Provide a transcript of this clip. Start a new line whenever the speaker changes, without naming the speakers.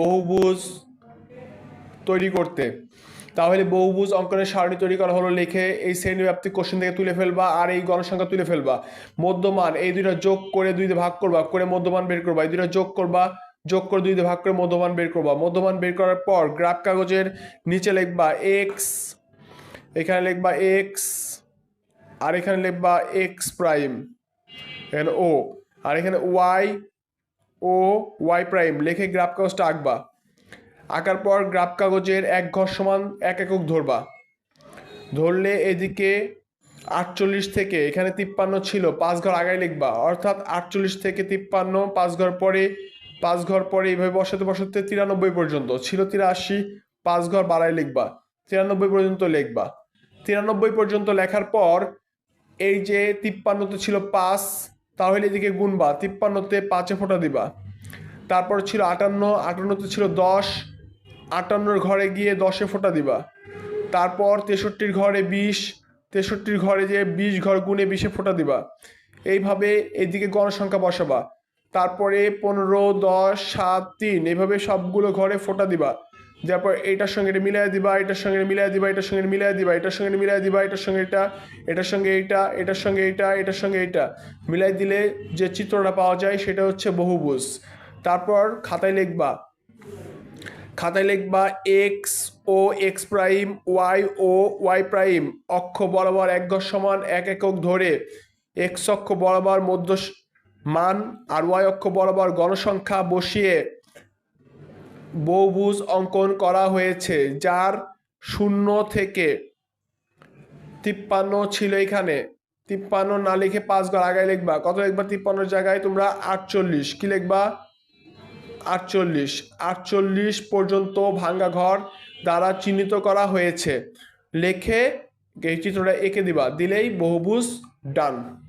বহুভুজ তৈরি করতে। তাহলে বহুভুজ অঙ্কনের সারণী তৈরি করা হলো লিখে এই শ্রেণীব্যাপ্তি কোশ্চেন থেকে তুলে ফেলবা আর এই গণসংখ্যা তুলে ফেলবা। মধ্যমান, এই দুইটা যোগ করে দুইতে ভাগ করবা, করে মধ্যমান বের করবা, এই দুইটা যোগ করবা, যোগ করে দুইতে ভাগ করে মধ্যমান বের করবা। মধ্যমান বের করার পর গ্রাফ কাগজের নিচে লিখবা এক্স এখানে লিখবা এক্স আর এখানে লিখবা এক্স প্রাইম এখানে ও আর এখানে ওয়াই ও ওয়াই প্রাইম লেখে গ্রাফ কাগজটা আঁকবা। আঁকার পর গ্রাফ কাগজের এক ঘর সমান এক একক ধরবা। ধরলে এদিকে আটচল্লিশ থেকে, এখানে তিপ্পান্ন ছিল, পাঁচ ঘর আগায় লিখবা। অর্থাৎ আটচল্লিশ থেকে তিপ্পান্ন, পাঁচ ঘর পরে, পাঁচ ঘর পরে এইভাবে বসাতে বসাতে তিরানব্বই পর্যন্ত। ছিল তিরাশি, পাঁচ ঘর বাড়ায় লিখবা। তিরানব্বই পর্যন্ত লিখবা। তিরানব্বই পর্যন্ত লেখার পর এই যে তিপ্পান্ন তো ছিল পাঁচ তাহলে এদিকে গুনবা, তিপ্পান্নতে পাঁচে ফোঁটা দিবা। তারপর ছিল আটান্ন, আটান্নতে ছিল দশ, আটান্নর ঘরে গিয়ে দশে ফোঁটা দিবা। তারপর তেষট্টির ঘরে বিশ, তেষট্টির ঘরে যে বিশ ঘর গুনে বিশে ফোঁটা দিবা। এইভাবে এদিকে গণসংখ্যা বসাবা। তারপরে পনেরো, দশ, সাত, তিন এভাবে সবগুলো ঘরে ফোঁটা দিবা। তারপর এইটার সঙ্গে এটা মিলাই দিবা, এটার সঙ্গে মিলাই দিবা, এটার সঙ্গে মিলাই দিবা, এটার সঙ্গে মিলাই দিবা, এটার সঙ্গে এটা, এটার সঙ্গে এইটা, এটার সঙ্গে এইটা, এটার সঙ্গে এইটা। মিলাই দিলে যে চিত্রটা পাওয়া যায় সেটা হচ্ছে বহুভুজ। তারপর খাতায় লিখবা। খাতায় লিখবা X O X prime Y O Y prime অক্ষ বরাবর এক ঘর সমান এক একক ধরে এক্স অক্ষ বরাবর মধ্য মান আর ওয়াই অক্ষ বরাবর গণসংখ্যা বসিয়ে বহুভুজ অঙ্কন করা হয়েছে, যার শূন্য থেকে তিপ্পান্ন ছিল এখানে। তিপ্পান্ন না লিখে পাঁচ ঘর আগায় লিখবা। কত লিখবা? তিপ্পান্নর জায়গায় তোমরা আটচল্লিশ। কি লিখবা? আটচল্লিশ। আটচল্লিশ পর্যন্ত ভাঙ্গা ঘর দ্বারা চিহ্নিত করা হয়েছে। লেখে এই চিত্রটা এঁকে দিবা। দিলেই বহুভুজ ডান।